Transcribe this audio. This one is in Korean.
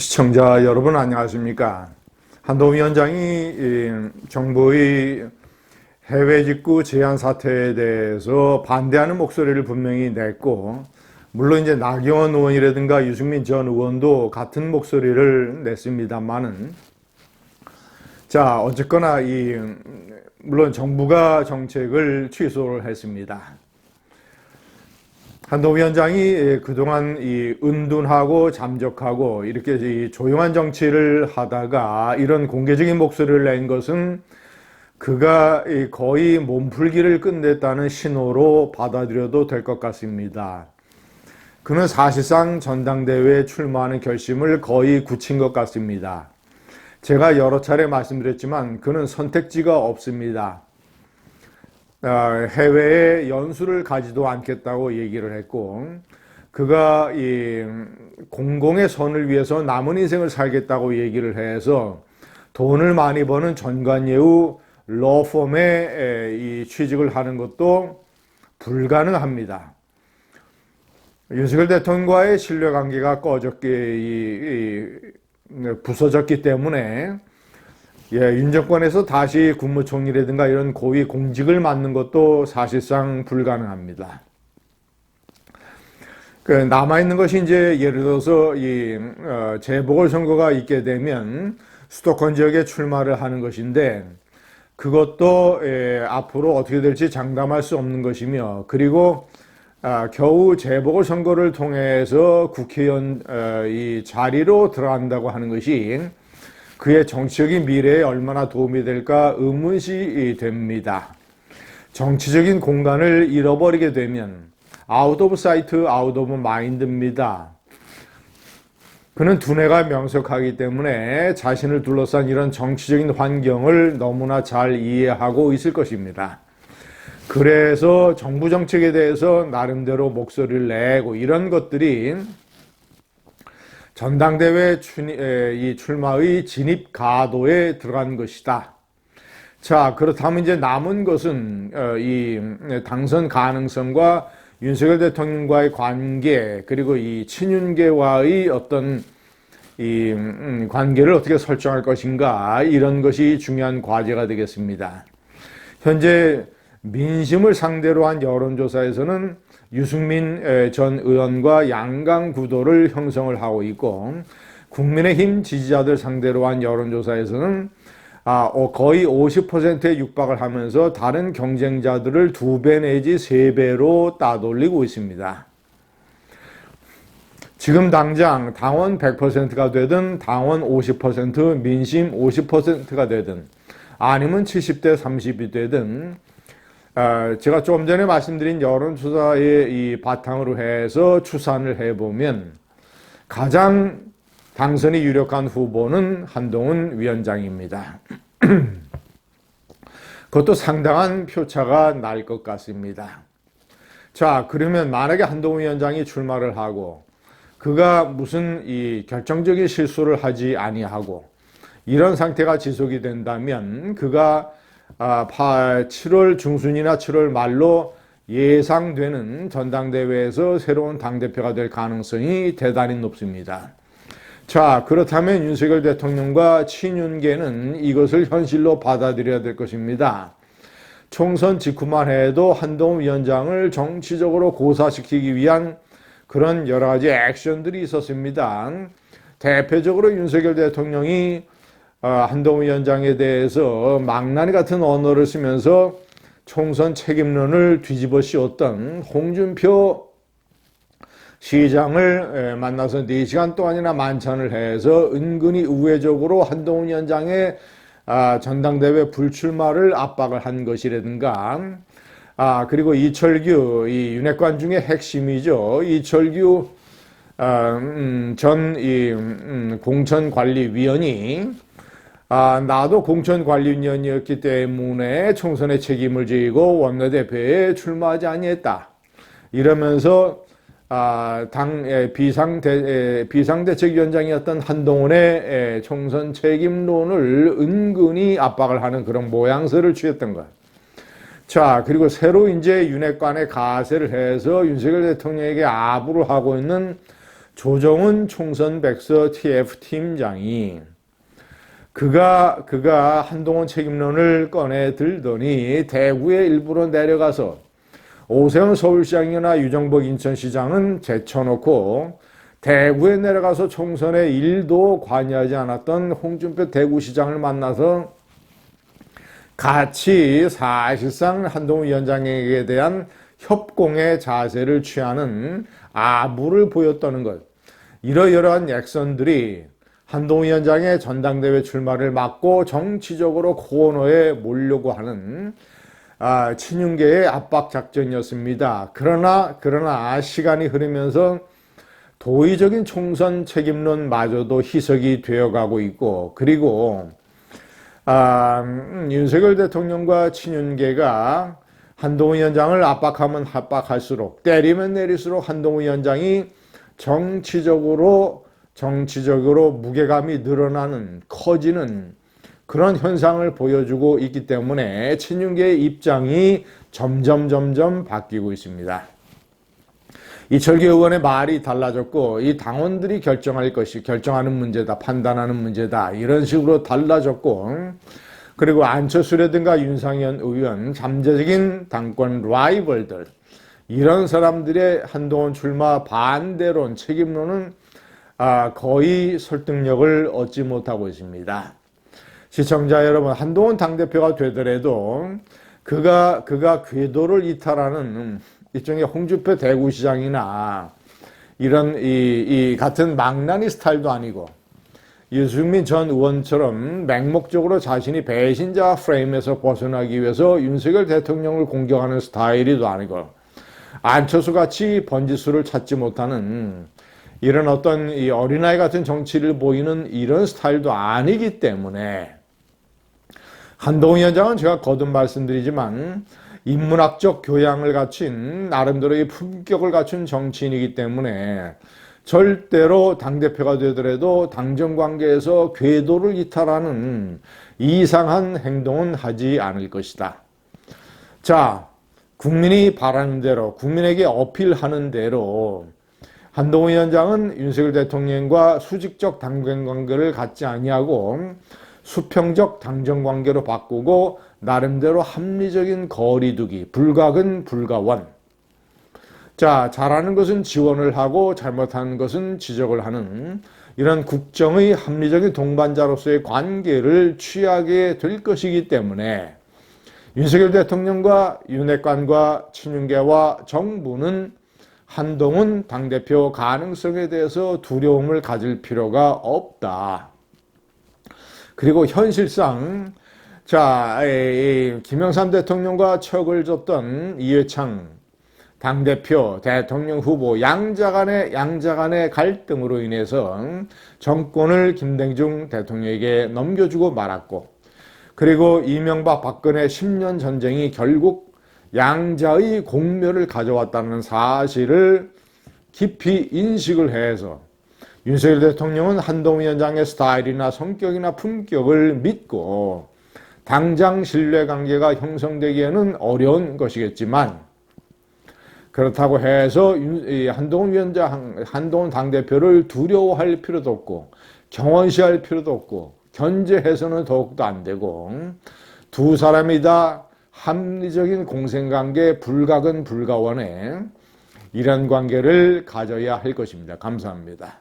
시청자 여러분 안녕하십니까? 한동훈 위원장이 정부의 해외 직구 제한 사태에 대해서 반대하는 목소리를 분명히 냈고 물론 이제 나경원 의원이라든가 유승민 전 의원도 같은 목소리를 냈습니다만은 자 어쨌거나 이 물론 정부가 정책을 취소를 했습니다. 한동 위원장이 그동안 이 은둔하고 잠적하고 이렇게 이 조용한 정치를 하다가 이런 공개적인 목소리를 낸 것은 그가 거의 몸풀기를 끝냈다는 신호로 받아들여도 될 것 같습니다. 그는 사실상 전당대회에 출마하는 결심을 거의 굳힌 것 같습니다. 제가 여러 차례 말씀드렸지만 그는 선택지가 없습니다. 아, 해외에 연수를 가지도 않겠다고 얘기를 했고 그가 이 공공의 선을 위해서 남은 인생을 살겠다고 얘기를 해서 돈을 많이 버는 전관예우 로펌에 이 취직을 하는 것도 불가능합니다. 윤석열 대통령과의 신뢰 관계가 꺼졌기 부서졌기 때문에 예, 윤 정권에서 다시 국무총리라든가 이런 고위 공직을 맡는 것도 사실상 불가능합니다. 그 남아있는 것이 이제 예를 들어서 이 어, 재보궐선거가 있게 되면 수도권 지역에 출마를 하는 것인데 그것도 예, 앞으로 어떻게 될지 장담할 수 없는 것이며 그리고 아, 겨우 재보궐선거를 통해서 국회의원 어, 이 자리로 들어간다고 하는 것이 그의 정치적인 미래에 얼마나 도움이 될까 의문시 됩니다. 정치적인 공간을 잃어버리게 되면 아웃 오브 사이트, 아웃 오브 마인드입니다. 그는 두뇌가 명석하기 때문에 자신을 둘러싼 이런 정치적인 환경을 너무나 잘 이해하고 있을 것입니다. 그래서 정부 정책에 대해서 나름대로 목소리를 내고 이런 것들이 전당대회 이 출마의 진입 가도에 들어간 것이다. 자, 그렇다면 이제 남은 것은 어, 이 당선 가능성과 윤석열 대통령과의 관계 그리고 이 친윤계와의 어떤 이 음, 관계를 어떻게 설정할 것인가 이런 것이 중요한 과제가 되겠습니다. 현재 민심을 상대로 한 여론조사에서는 유승민 전 의원과 양강 구도를 형성을 하고 있고 국민의힘 지지자들 상대로 한 여론조사에서는 아, 어, 거의 50%에 육박을 하면서 다른 경쟁자들을 두 배 내지 세 배로 따돌리고 있습니다. 지금 당장 당원 100%가 되든 당원 50% 민심 50%가 되든 아니면 70대 30이 되든 아, 제가 좀 전에 말씀드린 여론조사의 이 바탕으로 해서 추산을 해보면 가장 당선이 유력한 후보는 한동훈 위원장입니다. 그것도 상당한 표차가 날 것 같습니다. 자, 그러면 만약에 한동훈 위원장이 출마를 하고 그가 무슨 이 결정적인 실수를 하지 아니하고 이런 상태가 지속이 된다면 그가 7월 아, 중순이나 7월 말로 예상되는 전당대회에서 새로운 당대표가 될 가능성이 대단히 높습니다. 자, 그렇다면 윤석열 대통령과 친윤계는 이것을 현실로 받아들여야 될 것입니다. 총선 직후만 해도 한동훈 위원장을 정치적으로 고사시키기 위한 그런 여러 가지 액션들이 있었습니다. 대표적으로 윤석열 대통령이 어, 한동훈 위원장에 대해서 망나니 같은 언어를 쓰면서 총선 책임론을 뒤집어 씌웠던 홍준표 시장을 만나서 4시간 동안이나 만찬을 해서 은근히 우회적으로 한동훈 위원장의 아, 전당대회 불출마를 압박을 한 것이라든가 아, 그리고 이철규, 이 윤핵관 중에 핵심이죠. 이철규 아, 음, 전 이, 음, 공천관리위원이 아, 나도 공천관리위원이었기 때문에 총선에 책임을 지고 원내대표에 출마하지 아니했다. 이러면서 아, 당 비상대 비상대책위원장이었던 한동훈의 총선 책임론을 은근히 압박을 하는 그런 모양새를 취했던 것. 자, 그리고 새로 이제 윤핵관에 가세를 해서 윤석열 대통령에게 아부를 하고 있는 조정은 총선 백서 TF 팀장이 그가 그가 한동훈 책임론을 꺼내 들더니 대구에 일부러 내려가서 오세훈 서울시장이나 유정복 인천시장은 제쳐놓고 대구에 내려가서 총선에 일도 관여하지 않았던 홍준표 대구시장을 만나서 같이 사실상 한동훈 위원장에게 대한 협공의 자세를 취하는 아부를 보였다는 것. 이러이러한 액션들이 한동훈 위원장의 전당대회 출마를 막고 정치적으로 코너에 몰려고 하는 아, 친윤계의 압박 작전이었습니다. 그러나 그러나 시간이 흐르면서 도의적인 총선 책임론마저도 희석이 되어가고 있고 그리고 아, 음, 윤석열 대통령과 친윤계가 한동훈 위원장을 압박하면 압박할수록 때리면 내릴수록 한동훈 위원장이 정치적으로 정치적으로 무게감이 늘어나는 커지는 그런 현상을 보여주고 있기 때문에 친윤계의 입장이 점점 점점 바뀌고 있습니다. 이철기 의원의 말이 달라졌고 이 당원들이 결정할 것이 결정하는 문제다 판단하는 문제다 이런 식으로 달라졌고 그리고 안철수라든가 윤상현 의원 잠재적인 당권 라이벌들 이런 사람들의 한동훈 출마 반대론 책임론은 아, 거의 설득력을 얻지 못하고 있습니다. 시청자 여러분, 한동훈 당대표가 되더라도 그가, 그가 궤도를 이탈하는 일종의 홍준표 대구시장이나 이런 이, 이 같은 망나니 스타일도 아니고 유승민 전 의원처럼 맹목적으로 자신이 배신자 프레임에서 벗어나기 위해서 윤석열 대통령을 공격하는 스타일이도 아니고 안철수 같이 번지수를 찾지 못하는 이런 어떤 이 어린아이 같은 정치를 보이는 이런 스타일도 아니기 때문에 한동훈 위원장은 제가 거듭 말씀드리지만 인문학적 교양을 갖춘 나름대로의 품격을 갖춘 정치인이기 때문에 절대로 당대표가 되더라도 당정 관계에서 궤도를 이탈하는 이상한 행동은 하지 않을 것이다. 자, 국민이 바라는 대로, 국민에게 어필하는 대로 한동훈 위원장은 윤석열 대통령과 수직적 당권 관계를 갖지 아니하고 수평적 당정 관계로 바꾸고 나름대로 합리적인 거리두기, 불가근 불가원. 자, 잘하는 것은 지원을 하고 잘못하는 것은 지적을 하는 이런 국정의 합리적인 동반자로서의 관계를 취하게 될 것이기 때문에 윤석열 대통령과 윤핵관과 친윤계와 정부는 한동훈 당대표 가능성에 대해서 두려움을 가질 필요가 없다. 그리고 현실상 자, 김영삼 대통령과 척을 줬던 이회창 당대표, 대통령 후보 양자 간의 양자 간의 갈등으로 인해서 정권을 김대중 대통령에게 넘겨주고 말았고 그리고 이명박 박근혜 10년 전쟁이 결국 양자의 공멸을 가져왔다는 사실을 깊이 인식을 해서 윤석열 대통령은 한동훈 위원장의 스타일이나 성격이나 품격을 믿고 당장 신뢰관계가 형성되기에는 어려운 것이겠지만 그렇다고 해서 한동훈 위원장, 한동훈 당대표를 두려워할 필요도 없고 경원시할 필요도 없고 견제해서는 더욱더 안 되고 두 사람이 다 합리적인 공생관계 불가근 불가원에 이런 관계를 가져야 할 것입니다. 감사합니다.